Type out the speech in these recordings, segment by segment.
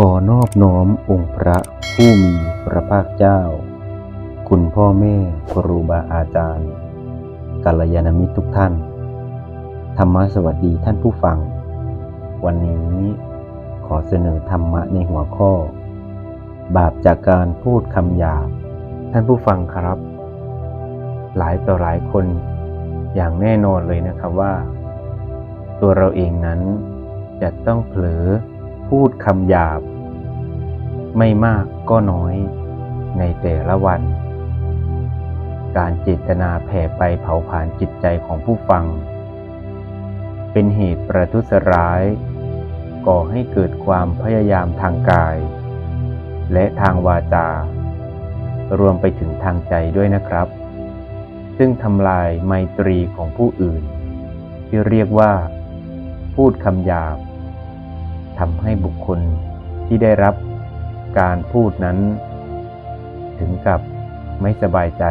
ขอนอบน้อมองค์พระผู้มีพระภาคเจ้า คุณพ่อแม่ครูบาอาจารย์กัลยาณมิตรทุกท่าน ธรรมะสวัสดีท่านผู้ฟัง วันนี้ขอเสนอธรรมะในหัวข้อ บาปจากการพูดคำหยาบ ท่านผู้ฟังครับ หลายต่อหลายคนอย่างแน่นอนเลยนะครับว่า ตัวเราเองนั้นจะต้องเผลอ พูดคำหยาบ ไม่มากก็น้อยในแต่ละวัน การเจตนาแผ่ไปเผาผลาญจิตใจของผู้ฟัง เป็นเหตุประทุษร้าย ก่อให้เกิดความพยายามทางกาย และทางวาจา รวมไปถึงทางใจด้วยนะครับ ซึ่งทำลายไมตรีของผู้อื่น ที่เรียกว่า พูดคำหยาบ ทำให้บุคคลที่ได้รับการพูดนั้น ถึงกับไม่สบายใจ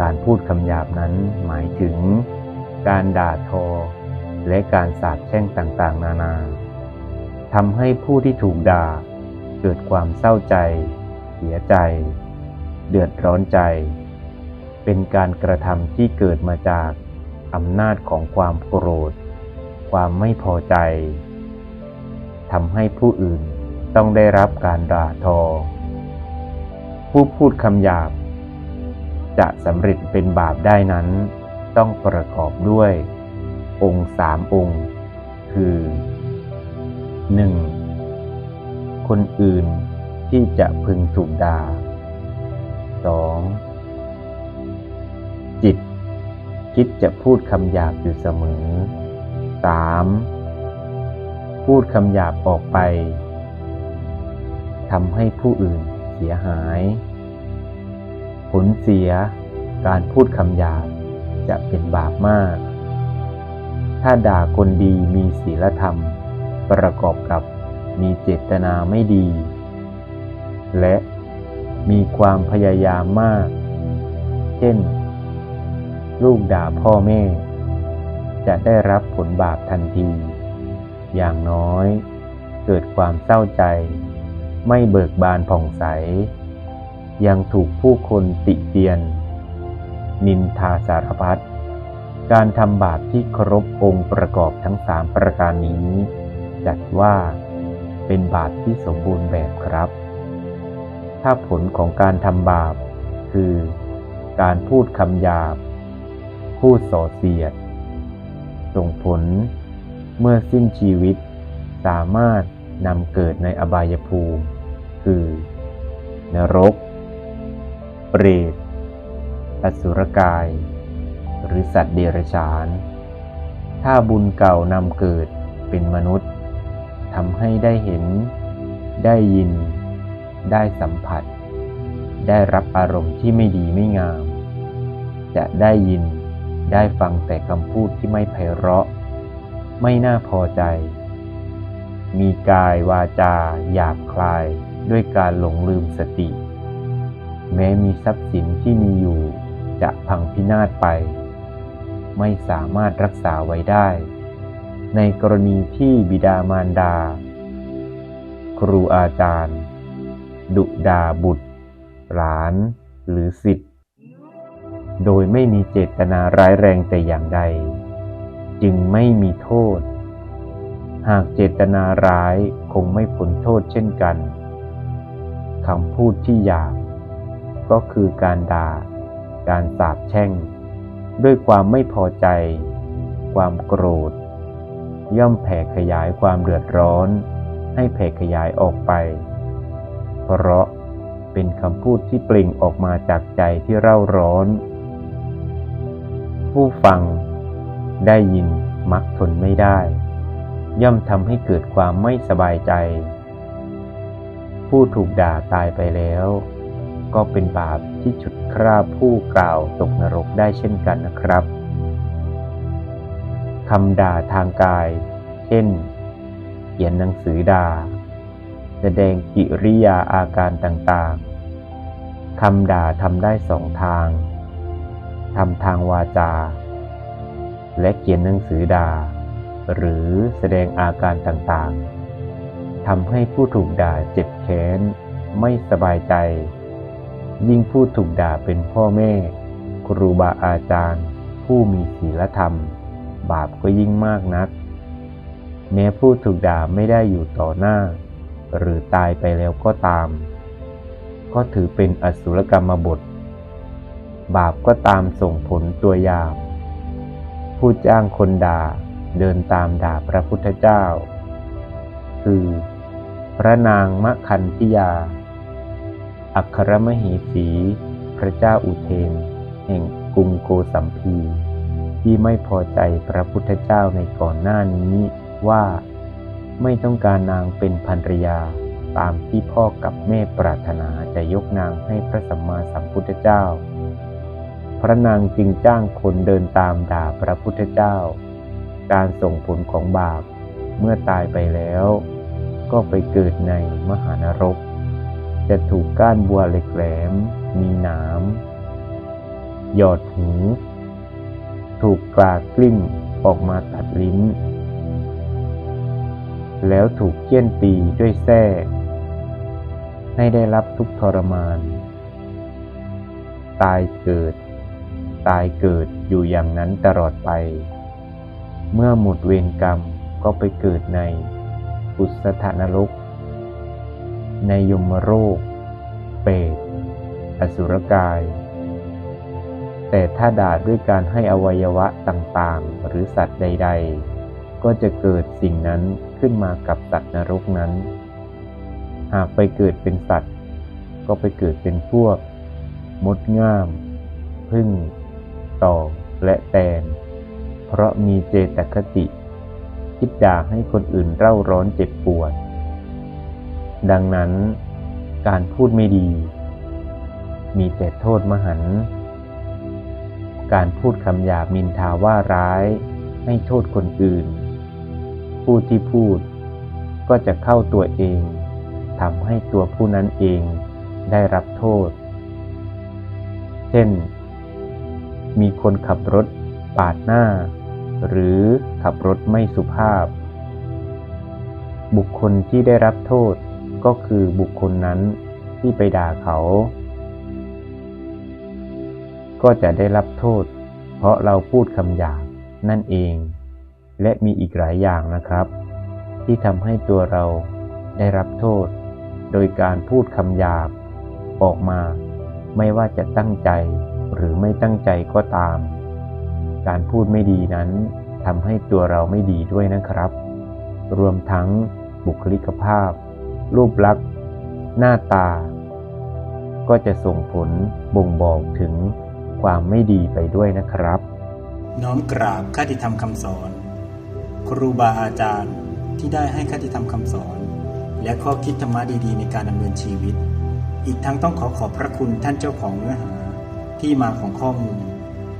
การพูดคำหยาบนั้นหมายถึง การด่าทอ และการสาปแช่งต่างๆ นานาทำให้ผู้ที่ถูกด่า เกิดความเศร้าใจ เสียใจ เดือดร้อนใจ เป็นการกระทำที่เกิดมาจากอำนาจของความโกรธ ความไม่พอใจ ทำให้ผู้อื่นต้องได้รับการด่าทอ ผู้พูดคำหยาบ จะสำเร็จเป็นบาปได้นั้น ต้องประกอบด้วย องค์สามองค์ คือ 1. คนอื่นที่จะพึงถูกด่า 2. จิตคิดจะพูดคำหยาบอยู่เสมอ 3. พูดคำหยาบออกไปทำให้ผู้อื่นเสียหาย ผลเสียการพูดคำหยาบจะเป็นบาปมาก ถ้าด่าคนดีมีศีลธรรม ประกอบกับมีเจตนาไม่ดี และมีความพยายามมาก เช่น ลูกด่าพ่อแม่ จะได้รับผลบาปทันที อย่างน้อย เกิดความเศร้าใจ ไม่เบิกบานผ่องใส ยังถูกผู้คนติเตียน นินทาสารพัดการทำบาปที่ครบองค์ประกอบทั้งสามประการนี้ จัดว่าเป็นบาปที่สมบูรณ์แบบครับ ถ้าผลของการทำบาป คือการพูดคำหยาบ พูดส่อเสียด ส่งผล เมื่อสิ้นชีวิต สามารถนำเกิดในอบายภูมิ คือ นรก เปรตอสุรกาย หรือสัตว์เดรัจฉาน ถ้าบุญเก่านำเกิดเป็นมนุษย์ทำให้ได้เห็น ได้ยิน ได้สัมผัส ได้รับอารมณ์ที่ไม่ดีไม่งาม จะได้ยินได้ฟังแต่คำพูดที่ไม่ไพเราะ ไม่น่าพอใจ มีกายวาจาหยาบคลายด้วยการหลงลืมสติ แม้มีทรัพย์สินที่มีอยู่จะพังพินาศไป ไม่สามารถรักษาไว้ได้ ในกรณีที่บิดามารดา ครูอาจารย์ ดุดาบุตร หลาน หรือสิทธิ์ โดยไม่มีเจตนาร้ายแรงแต่อย่างใด จึงไม่มีโทษ หากเจตนาร้ายคงไม่พ้นโทษเช่นกันคำพูดที่หยาบก็คือการด่า การสาปแช่ง ด้วยความไม่พอใจ ความโกรธ ย่อมแผ่ขยายความเดือดร้อน ให้แผ่ขยายออกไป เพราะเป็นคำพูดที่เปล่งออกมาจากใจที่เร่าร้อน ผู้ฟัง ได้ยินมักทนไม่ได้ ย่อมทำให้เกิดความไม่สบายใจ ผู้ถูกด่าตายไปแล้ว ก็เป็นบาปที่ฉุดคร่าผู้กล่าวตกนรกได้เช่นกันนะครับคำด่าทางกาย เช่น เขียนหนังสือด่า แสดงกิริยาอาการต่างๆ คำด่าทำได้สองทาง ทำทางวาจา และเขียนหนังสือด่าหรือแสดงอาการต่างๆทำให้ผู้ถูกด่าเจ็บแค้น ไม่สบายใจ ยิ่งผู้ถูกด่าเป็นพ่อแม่ ครูบาอาจารย์ ผู้มีศีลธรรม บาปก็ยิ่งมากนัก แม้ผู้ถูกด่าไม่ได้อยู่ต่อหน้า หรือตายไปแล้วก็ตาม ก็ถือเป็นอสุรกรรมบท บาปก็ตามส่งผลตัวยาม ผู้จ้างคนด่าเดินตามด่าพระพุทธเจ้า คือ พระนางมะคันธิยา อัครมเหสี พระเจ้าอุเทน แห่งกรุงโกสัมพี ที่ไม่พอใจพระพุทธเจ้าในก่อนหน้านี้ว่าไม่ต้องการนางเป็นภรรยาตามที่พ่อกับแม่ปรารถนาจะยกนางให้พระสัมมาสัมพุทธเจ้า พระนางจึงจ้างคนเดินตามด่าพระพุทธเจ้า การส่งผลของบาปเมื่อตายไปแล้ว ก็ไปเกิดในมหานรก จะถูกก้านบัวเหล็กแหลม มีหนามหยอดหู ถูกกลากลิ้งออกมาตัดลิ้น แล้วถูกเคี่ยนตีด้วยแส้ให้ได้รับทุกทรมาน ตายเกิด ตายเกิดอยู่อย่างนั้นตลอดไป เมื่อหมดเวรกรรมก็ไปเกิดในอุสธนรก ในยมโรค เปรตอสุรกาย แต่ถ้าด่าด้วยการให้อวัยวะต่างๆ หรือสัตว์ใด ๆ ก็จะเกิดสิ่งนั้นขึ้นมากับสัตว์นรกนั้น หากไปเกิดเป็นสัตว์ ก็ไปเกิดเป็นพวก มดง่าม พึ่ง ต่อและแตน เพราะมีเจตคติ คิดด่ากให้คนอื่นเร่าร้อนเจ็บปวด ดังนั้นการพูดไม่ดี มีแต่โทษมหันต์การพูดคำหยาบมินทาว่าร้าย ให้โทษคนอื่น ผู้ที่พูดก็จะเข้าตัวเองทำให้ตัวผู้นั้นเองได้รับโทษ เช่น มีคนขับรถปาดหน้า หรือขับรถไม่สุภาพ บุคคลที่ได้รับโทษก็คือบุคคลนั้นที่ไปด่าเขา ก็จะได้รับโทษ เพราะเราพูดคำหยาบนั่นเอง และมีอีกหลายอย่างนะครับ ที่ทำให้ตัวเราได้รับโทษ โดยการพูดคำหยาบออกมาไม่ว่าจะตั้งใจ หรือไม่ตั้งใจก็ตาม การพูดไม่ดีนั้นทำให้ตัวเราไม่ดีด้วยนะครับ รวมทั้งบุคลิกภาพ รูปลักษณ์ หน้าตา ก็จะส่งผลบ่งบอกถึงความไม่ดีไปด้วยนะครับ น้อมกราบคติธรรมคำสอน ครูบาอาจารย์ที่ได้ให้คติธรรมคำสอน และข้อคิดธรรมะดีๆ ในการดำเนินชีวิต อีกทั้งต้องขอขอบพระคุณท่านเจ้าของเนื้อหา ที่มาของข้อมูล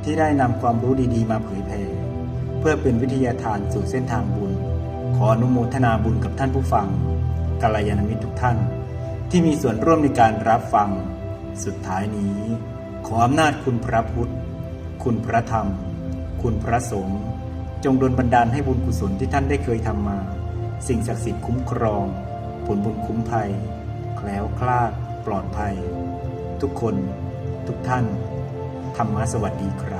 ที่ได้นำความรู้ดีๆ มาเผยแผ่เพื่อเป็นวิทยาทานสู่เส้นทางบุญ ขออนุโมทนาบุญกับท่านผู้ฟังกัลยาณมิตรทุกท่าน ที่มีส่วนร่วมในการรับฟัง สุดท้ายนี้ ขออำนาจคุณพระพุทธ คุณพระธรรม คุณพระสงฆ์จงดลบันดาลให้บุญกุศลที่ท่านได้เคยทำมา สิ่งศักดิ์สิทธิ์คุ้มครอง ผลบุญคุ้มภัย แคล้วคลาด ปลอดภัย ทุกคน ทุกท่าน รรมสวัสดีครับ